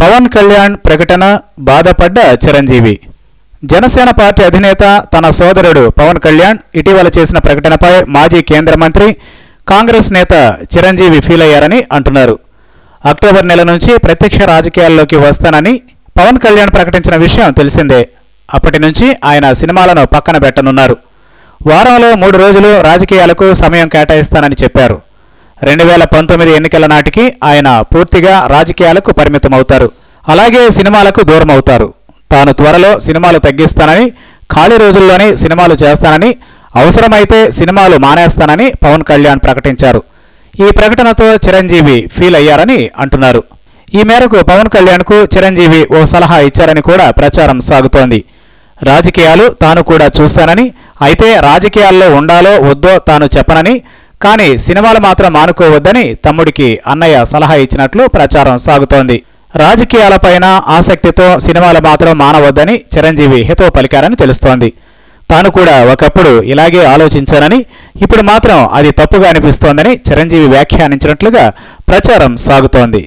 పవన్ కళ్యాణ్ ప్రకటన బాధపడ్డ చిరంజీవి. జనసేన పార్టీ అధినేత తన సోదరుడు పవన్ కళ్యాణ్ ఇటీవల చేసిన ప్రకటనపై మాజీ కేంద్ర మంత్రి కాంగ్రెస్ నేత చిరంజీవి ఫీల్ అయ్యారని అంటున్నారు. అక్టోబర్ నెల నుంచి ప్రత్యక్ష రాజకీయాల్లోకి వస్తానని పవన్ కళ్యాణ్ ప్రకటించిన విషయం తెలిసిందే. అప్పటి నుంచి ఆయన సినిమాలను పక్కన పెట్టనున్నారు. వారంలో మూడు రోజులు రాజకీయాలకు సమయం కేటాయిస్తానని చెప్పారు. రెండు వేల పంతొమ్మిది ఎన్నికల నాటికి ఆయన పూర్తిగా రాజకీయాలకు పరిమితమవుతారు. అలాగే సినిమాలకు దూరం అవుతారు తాను త్వరలో సినిమాలు తగ్గిస్తానని ఖాళీ రోజుల్లోనే సినిమాలు చేస్తానని అవసరమైతే సినిమాలు మానేస్తానని పవన్ కళ్యాణ్ ప్రకటించారు. ఈ ప్రకటనతో చిరంజీవి ఫీల్ అయ్యారని అంటున్నారు. ఈ మేరకు పవన్ కళ్యాణ్కు చిరంజీవి ఓ సలహా ఇచ్చారని కూడా ప్రచారం సాగుతోంది. రాజకీయాలు తాను కూడా చూశానని అయితే రాజకీయాల్లో ఉండాలో వద్దో తాను చెప్పనని కానీ సినిమాలు మాత్రం మానుకోవద్దని తమ్ముడికి అన్నయ్య సలహా ఇచ్చినట్లు ప్రచారం సాగుతోంది. రాజకీయాలపైన ఆసక్తితో సినిమాలు మాత్రం మానవద్దని చిరంజీవి హితవు పలికారని తెలుస్తోంది. తాను కూడా ఒకప్పుడు ఇలాగే ఆలోచించానని ఇప్పుడు మాత్రం అది తప్పుగా అనిపిస్తోందని చిరంజీవి వ్యాఖ్యానించినట్లుగా ప్రచారం సాగుతోంది.